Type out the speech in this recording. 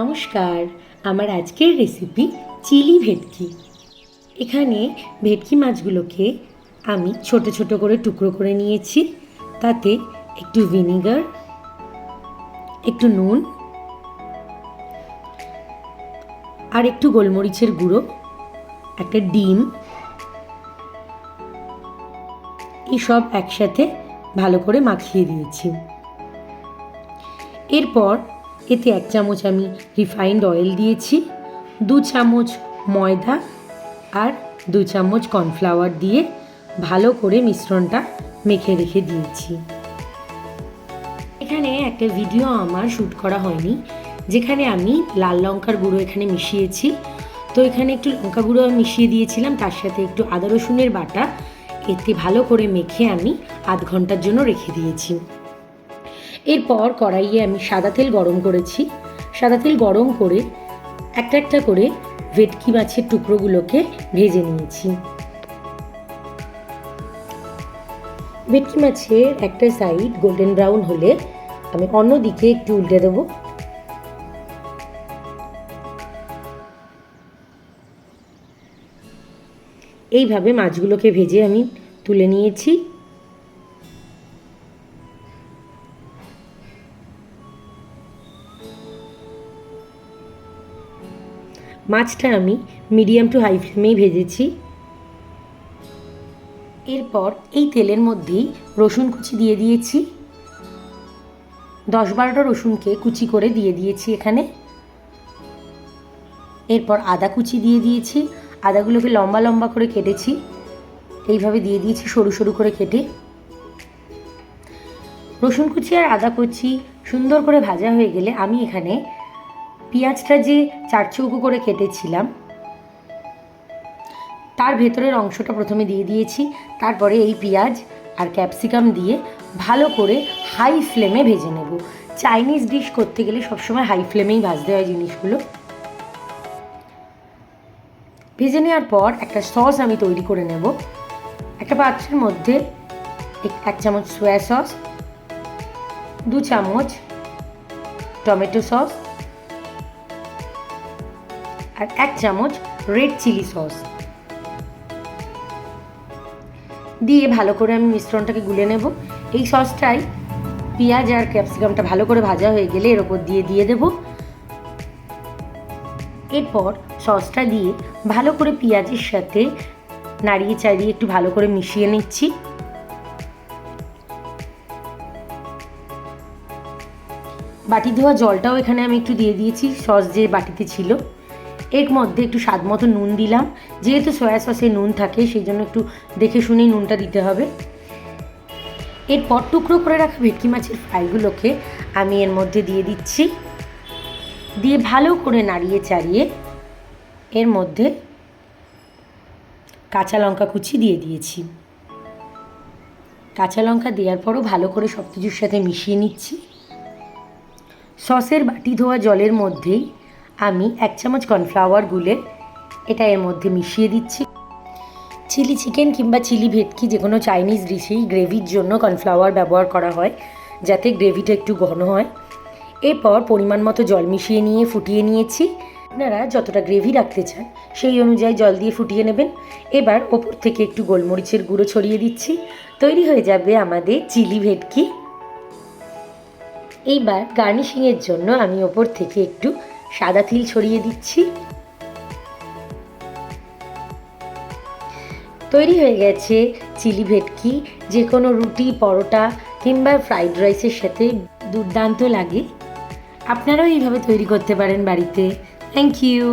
নমস্কার। আমার আজকের রেসিপি চিলি ভেটকি। এখানে ভেটকি মাছগুলোকে আমি ছোট ছোট করে টুকরো করে নিয়েছি। তাতে একটু ভিনিগার একটু নুন আর একটু গোলমরিচের গুঁড়ো, একটা ডিম। এসব একসাথে ভালো করে মাখিয়ে দিয়েছি। এরপর এতে এক চামচ আমি রিফাইন্ড অয়েল দিয়েছি, দু চামচ ময়দা আর দু চামচ কর্নফ্লাওয়ার দিয়ে ভালো করে মিশ্রণটা মেখে রেখে দিয়েছি। এখানে একটা ভিডিও আমার শ্যুট করা হয়নি, যেখানে আমি লাল লঙ্কার গুঁড়ো এখানে মিশিয়েছি। তো এখানে একটু লঙ্কা গুঁড়ো মিশিয়ে দিয়েছিলাম, তার সাথে একটু আদা রসুনের বাটা, এতে ভালো করে মেখে আমি আধ ঘণ্টার জন্য রেখে দিয়েছি। এরপর কড়াইয়ে আমি সাদা তেল গরম করেছি। সাদা তেল গরম করে একটা একটা করে ভেটকি মাছের টুকরোগুলোকে ভেজে নিয়েছি। ভেটকি মাছের একটা সাইড গোল্ডেন ব্রাউন হলে আমি অন্য দিকে একটু উল্টে দেবো। এইভাবে মাছগুলোকে ভেজে আমি তুলে নিয়েছি। মাছটা আমি মিডিয়াম টু হাই ফ্লেমেই ভেজেছি। এরপর এই তেলের মধ্যেই রসুন কুচি দিয়ে দিয়েছি। দশ বারোটা রসুনকে কুচি করে দিয়ে দিয়েছি এখানে। এরপর আদা কুচি দিয়ে দিয়েছি। আদাগুলোকে লম্বা লম্বা করে কেটেছি। এইভাবে দিয়ে দিয়েছি সরু সরু করে কেটে। রসুন কুচি আর আদা কুচি সুন্দর করে ভাজা হয়ে গেলে আমি এখানে পেঁয়াজটা যে চার চৌকো করে কেটেছিলাম, তার ভেতরের অংশটা প্রথমে দিয়ে দিয়েছি, তারপরে এই পেঁয়াজ আর ক্যাপসিকাম দিয়ে ভালো করে হাই ফ্লেমে ভেজে নেব। চাইনিজ ডিশ করতে গেলে সবসময় হাই ফ্লেমেই ভাজতে হয় জিনিসগুলো। ভেজে নেওয়ার পর একটা সস আমি তৈরি করে নেব। একটা পাত্রের মধ্যে এক চামচ সোয়া সস, দু চামচ টমেটো সস আর এক চামচ রেড চিলি সস দিয়ে ভালো করে আমি মিশ্রণটাকে গুলে নেব। এই সসটাই পেঁয়াজ আর ক্যাপসিকামটা ভালো করে ভাজা হয়ে গেলে এর ওপর দিয়ে দিয়ে দেব। এরপর সসটা দিয়ে ভালো করে পেঁয়াজের সাথে নাড়িয়ে চাড়িয়ে একটু ভালো করে মিশিয়ে নিচ্ছি। বাটি ধোয়া জলটাও এখানে আমি একটু দিয়ে দিয়েছি সস যে বাটিতে ছিল। এর মধ্যে একটু স্বাদ মতো নুন দিলাম। যেহেতু সয়া সসে নুন থাকে, সেই জন্য একটু দেখে শুনেই নুনটা দিতে হবে। এরপর টুকরো করে রাখা ভেটকি মাছের ফ্রাইগুলোকে আমি এর মধ্যে দিয়ে দিচ্ছি। দিয়ে ভালো করে নাড়িয়ে চাড়িয়ে এর মধ্যে কাঁচা লঙ্কা কুচি দিয়ে দিয়েছি। কাঁচা লঙ্কা দেওয়ার পরও ভালো করে সব কিছুর সাথে মিশিয়ে নিচ্ছি। সসের বাটি ধোয়া জলের মধ্যেই আমি এক চামচ কর্নফ্লাওয়ার গুলে এটা এর মধ্যে মিশিয়ে দিচ্ছি। চিলি চিকেন কিংবা চিলি ভেটকি যে কোনো চাইনিজ ডিশেই গ্রেভির জন্য কর্নফ্লাওয়ার ব্যবহার করা হয়, যাতে গ্রেভিটা একটু ঘন হয়। এরপর পরিমাণ মতো জল মিশিয়ে নিয়ে ফুটিয়ে নিয়েছি। আপনারা যতটা গ্রেভি রাখতে চান, সেই অনুযায়ী জল দিয়ে ফুটিয়ে নেবেন। এবার ওপর থেকে একটু গোলমরিচের গুঁড়ো ছড়িয়ে দিচ্ছি। তৈরি হয়ে যাবে আমাদের চিলি ভেটকি। এইবার গার্নিশিংয়ের জন্য আমি ওপর থেকে একটু সাদা তিল ছড়িয়ে দিচ্ছি। তৈরি হয়ে গেছে চিলি ভেটকি, যে কোনো রুটি, পরোটা কিংবা ফ্রাইড রাইসের সাথে দুর্দান্ত লাগে। আপনারাও এইভাবে তৈরি করতে পারেন বাড়িতে। Thank you